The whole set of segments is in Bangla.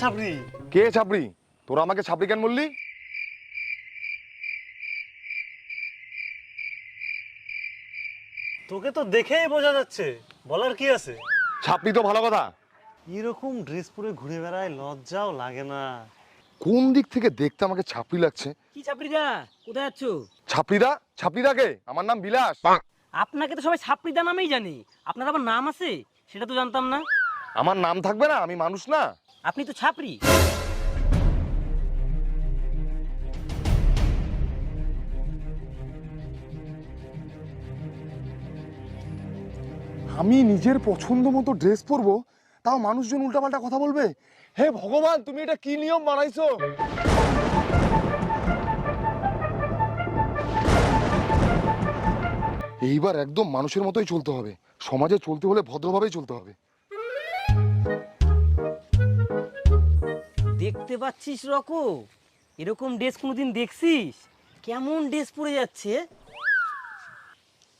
ছাপড়ি? কে ছাপড়ি? তোরা আমাকে ছাপড়ি কেন বললি? তোকে তো দেখেই বোঝা যাচ্ছে। বলার কি আছে? ছাপড়ি তো ভালো কথা। এরকম ড্রেস পরে ঘুরে বেড়ায় লজ্জাও লাগে না। কোন দিক থেকে দেখতে আমাকে ছাপড়ি লাগছে? কি ছাপড়িদা কোথায় যাচ্ছ? ছাপড়িদা কে আমার নাম বিলাস। আপনাকে তো সবাই ছাপড়িদা নামেই জানি। আপনার আবার নাম আছে? সেটা তো জানতাম না। আমার নাম থাকবে না আমি মানুষ না। আপনি তো ছাপড়ি। আমি নিজের পছন্দ মতো ড্রেস পরবো, তাও মানুষজন উল্টাপাল্টা কথা বলবে? হে ভগবান, তুমি এটা কি নিয়ম বানাইছো? এইবার একদম মানুষের মতোই চলতে হবে। সমাজে চলতে হলে ভদ্রভাবেই চলতে হবে। দেখতে পাচ্ছিস রকো? এরকম ড্রেস কোনোদিন দেখছিস? কেমন ড্রেস পরে যাচ্ছে?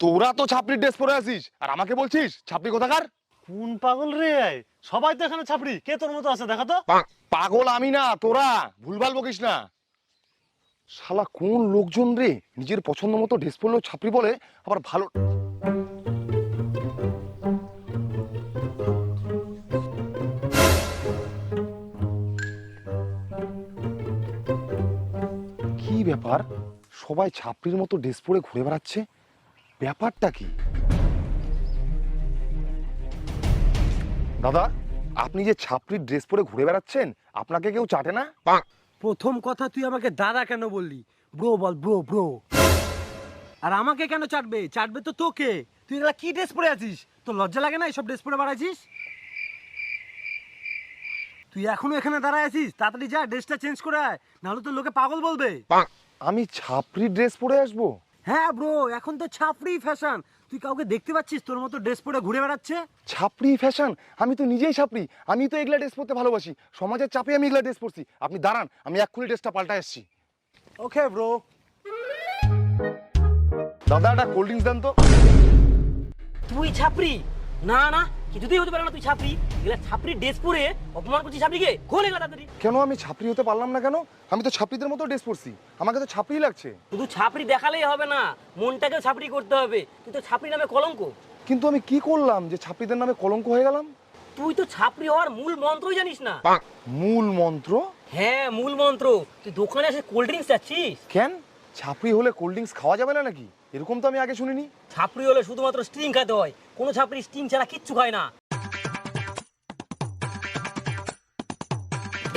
তোরা তো ছাপড়ির ড্রেস পরে আসিস আর আমাকে বলছিস ছাপড়ি কোথাকার? কোন পাগল রে? সবাই তো এখানে ছাপড়ি। কে তোর মতো আছে? দেখা তো। পাগল আমি না তোরা। ভুলভাল বকিস না। শালা কোন লোকজন রে? নিজের পছন্দ মতো ড্রেস পরলেও ছাপড়ি বলে আবার ভালো ব্যাপার? সবাই ছাপড়ির মতো ড্রেস পরে ঘুরে বেড়াচ্ছে? ব্যাপারটা কি? দাদা আপনি যে ছাপড়ির ড্রেস পরে ঘুরে বেড়াচ্ছেন আপনাকে কেউ চাটে না? প্রথম কথা তুই আমাকে দাদা কেন বললি? ব্রো বল ব্রো ব্রো। আর আমাকে কেন চাটবে? চাটবে তো তোকে। তুই এগুলা কি ড্রেস পরে আছিস? তোর লজ্জা লাগে না এসব ড্রেস পরে বেড়াছিস তুই এখনও এখানে দাঁড়ায় আছিস? তাড়াতাড়ি যা ড্রেসটা চেঞ্জ করে আয়। নাহলে তো লোকে পাগল বলবে। আমি ছাপড়ির ড্রেস পরে আসব? হ্যাঁ ব্রো এখন তো ছাপড়ি ফ্যাশন তুই কাউকে দেখতে পাচ্ছিস? তোর মতো ড্রেস পরে ঘুরে বেড়াচ্ছে? ছাপড়ি ফ্যাশন আমি তো নিজেই ছাপড়ি। আমি তো এগুলা ড্রেস পরতে ভালোবাসি। সমাজের চাপে আমি এগুলা ড্রেস পরছি। আপনি দাঁড়ান আমি এক্ষুনি ড্রেসটা পাল্টা এসছি ওকে ব্রো দাদা একটা কোল্ড ড্রিঙ্কস দেন তো। তুই ছাপড়ি? না না কিছুতেই হতে পারে না তুই ছাপড়ি। এগুলা ছাপড়ি ড্রেস পরে অপমান করছিস ছাপড়িকে? খোল এগুলা তাড়াতাড়ি। কেন আমি ছাপড়ি হতে পারলাম না কেন? আমি তো ছাপড়িদের মতো ড্রেস পরছি। আমাকে তো ছাপড়ি লাগছে। শুধু ছাপড়ি দেখালেই হবে না মনটাকেও ছাপড়ি করতে হবে। তুই তো ছাপড়ি নামে কলঙ্ক। কিন্তু আমি কি করলাম যে ছাপড়িদের নামে কলঙ্ক হয়ে গেলাম? তুই তো ছাপড়ি হওয়ার মূল মন্ত্রই জানিস না। মূল মন্ত্র? হ্যাঁ মূল মন্ত্র। তুই দোকানে এসে কোল্ড ড্রিঙ্কস চাচ্ছিস? কেন? ছাপড়ি হলে কোল্ড ড্রিঙ্কস খাওয়া যাবে না নাকি? এরকম তো আমি আগে শুনিনি। ছাপড়ি হলে শুধুমাত্র স্টিং খেতে হয়। কোনো ছাপড়ি স্টিং ছাড়া কিচ্ছু খায় না।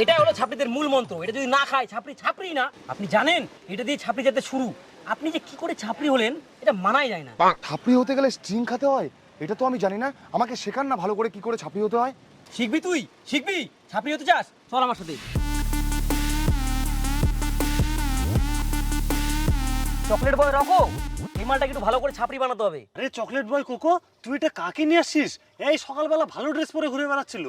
এটাই হলো ছাপড়িদের মূল মন্ত্র। এটা যদি না খায় ছাপড়ি ছাপড়ি না। আপনি জানেন এটা দিয়ে ছাপড়ি যেতে শুরু। আপনি যে কি করে ছাপড়ি হলেন এটা মানাই যায় না। ছাপড়ি হতে গেলে স্ট্রিং খেতে হয়? এটা তো আমি জানি না। আমাকে শেখান না ভালো করে কি করে ছাপড়ি হতে হয়? শিখবি তুই? শিখবি? ছাপড়ি হতে চাস? চল আমার সাথে। চকলেট বয় রাখো। এই মালটাকে একটু ভালো করে ছাপড়ি বানাতে হবে। আরে চকলেট বয় কোকো তুই এটা কাকে নিয়ে আসছিস? এই সকালবেলা ভালো ড্রেস পরে ঘুরে বেড়াচ্ছিল।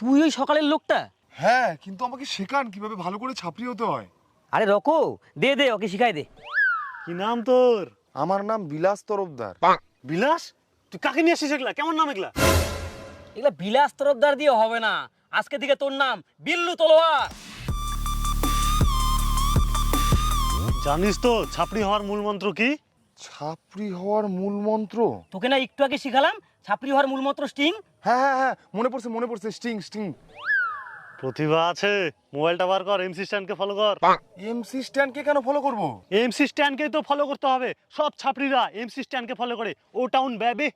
তুই ওই সকালের লোকটা? হ্যাঁ কিন্তু আমাকে শেখান কীভাবে ভালো করে ছাপড়ি হতে হয়। আরে রকো দে দে ওকে শিখাই দে। কি নাম তোর? আমার নাম বিলাস তরফদার। বিলাস? তুই কাকে নিয়ে আসছিস এগুলা? কেমন নাম এগুলা? এগুলা বিলাস তরফদার দিয়ে হবে না। আজকে থেকে তোর নাম বিল্লু তলোয়ার। জানিস তো ছাপড়ি হওয়ার মূল মন্ত্র কি? ছাপড়ি হওয়ার মূল মন্ত্র? তোকে না একটু আগে শিখালাম ছাপড়ি হওয়ার মূল মন্ত্র স্টিং। হ্যাঁ হ্যাঁ হ্যাঁ মনে পড়ছে মনে পড়ছে স্টিং স্টিং। প্রতিভা আছে মোবাইলটা বার কর এমসি স্ট্যান্ডকে ফলো কর। এমসি স্ট্যান্ডকে কেন ফলো করব? এমসি স্ট্যান্ডকেই তো ফলো করতে হবে সব ছাপড়িরা এমসি স্ট্যান্ডকে ফলো করে ও টাউন ব্যাবে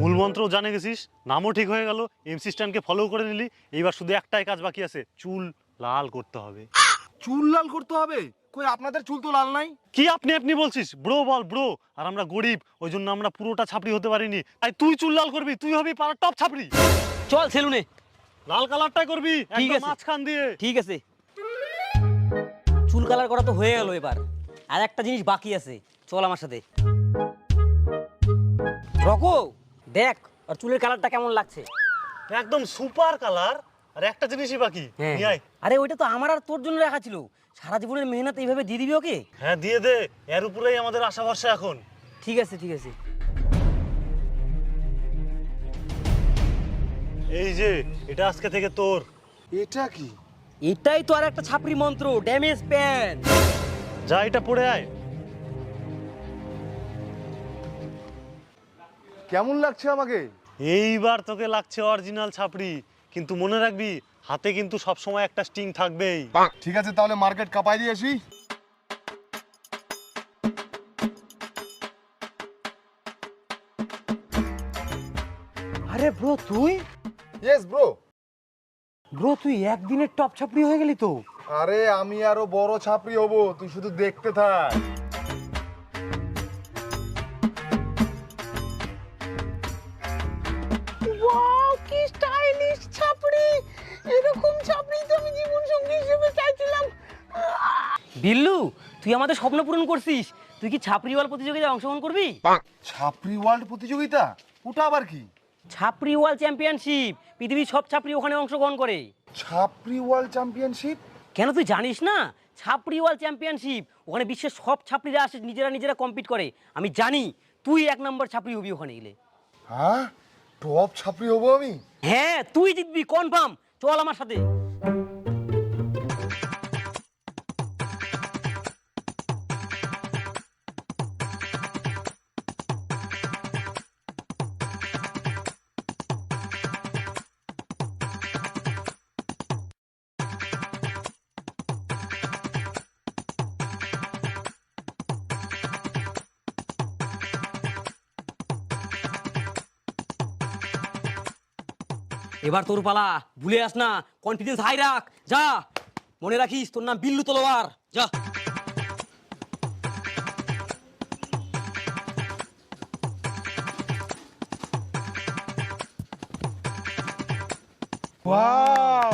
মূল মন্ত্র জানে গেছিস? নামও ঠিক হয়ে গেল এমসি স্ট্যান্ডকে ফলো করে নিলি এইবার শুধু একটাই কাজ বাকি আছে চুল লাল করতে হবে। চুল লাল করতে হবে? কই আপনাদের চুল তো লাল নাই? কি আপনি আপনি বলছিস? ব্রো বল ব্রো। আর আমরা গরিব ওই জন্য আমরা পুরোটা ছাপড়ি হতে পারিনি। তাই তুই চুল লাল করবি তুই হবি পাড়ার টপ ছাপড়ি। চল সেলুনে। লাল কালারটাই করবি ঠিক একদম আছে। মাঝখান দিয়ে। ঠিক আছে। চুল কালার করা তো হয়ে গেল এবার। আর একটা জিনিস বাকি আছে। চল আমার সাথে। রকো দেখ আর চুলের কালারটা কেমন লাগছে? একদম সুপার কালার আর একটা জিনিসই বাকি হ্যাঁ। নিয়ে আয়। আরে ওইটা তো আমার আর তোর জন্য রাখা ছিল। সারা জীবনের মেহনত এইভাবে দিয়ে দিবি ওকে? হ্যাঁ দিয়ে দে। এর উপরেই আমাদের আশা ভরসা এখন। ঠিক আছে ঠিক আছে। এই যে এটা আজকে থেকে তোর। এটা কি? এটাই তো আর একটা ছাপরি মন্ত্র ড্যামেজ প্যান যা এটা পড়ে আয়। কেমন লাগছে আমাকে? এইবার তোকে লাগছে অরিজিনাল ছাপড়ি। কিন্তু মনে রাখবি হাতে কিন্তু সব সময় একটা স্টিং থাকবেই। ঠিক আছে তাহলে মার্কেট কাপাই দিয়ে আসি। আরে ব্রো তুই? ইয়েস ব্রো ব্রো তুই একদিনের টপ ছাপড়ি হয়ে গেলি তো। আরে আমি আরও বড় ছাপড়ি হব তুই শুধু দেখতে থাক। বিল্লু তুই আমাদের স্বপ্ন পূরণ করছিস। তুই কি ছাপরিওয়াল প্রতিযোগিতায় অংশগ্রহণ করবি? ছাপরি ওয়ার্ল্ড প্রতিযোগিতা? ওটা আবার কি? Chhapri world championship. পৃথিবীর সব ছাপরি ওখানে অংশগ্রহণ করে। Chhapri world championship? কেন তুই জানিস না? ছাপরি ওয়ার্ল্ড চ্যাম্পিয়নশিপ ওখানে বিশ্বের সব ছাপরিরা আসে নিজেরা নিজেরা কম্পিট করে। আমি জানি তুই এক নম্বর ছাপরি হবি ওখানে গেলে। হ্যাঁ? টপ ছাপরি হব আমি? হ্যাঁ তুই জিতবি কনফার্ম চল আমার সাথে। এবার তোর পালা ভুলে আস না কনফিডেন্স হাই রাখ যা। মনে রাখিস তোর নাম বিল্লু তলোয়ার যা। ওয়াও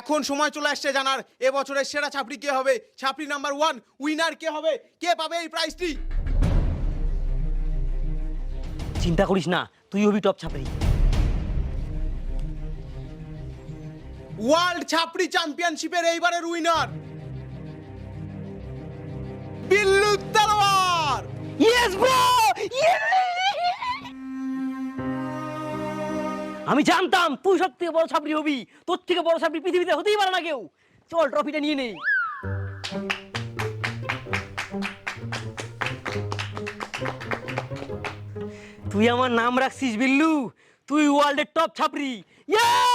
এখন সময় চলে আসছে জানার এবছরের সেরা ছাপড়ি কে হবে? ছাপড়ি নাম্বার ওয়ান উইনার কে হবে? কে পাবে এই প্রাইজটি চিন্তা করিস না তুই হবি টপ ছাপরি ওয়ার্ল্ড ছাপড়ি চ্যাম্পিয়নশিপের এইবারের উইনার বিল্লু তলোয়ার ইয়েস ব্রো আমি জানতাম তুই সব থেকে বড় ছাপড়ি হবি তোর থেকে বড় ছাপড়ি পৃথিবীতে হতেই পারে না কেউ। চল ট্রফিটা নিয়ে নেই তুই আমার নাম রাখছিস বিল্লু। তুই ওয়ার্ল্ডের টপ ছাপরি ইয়ে!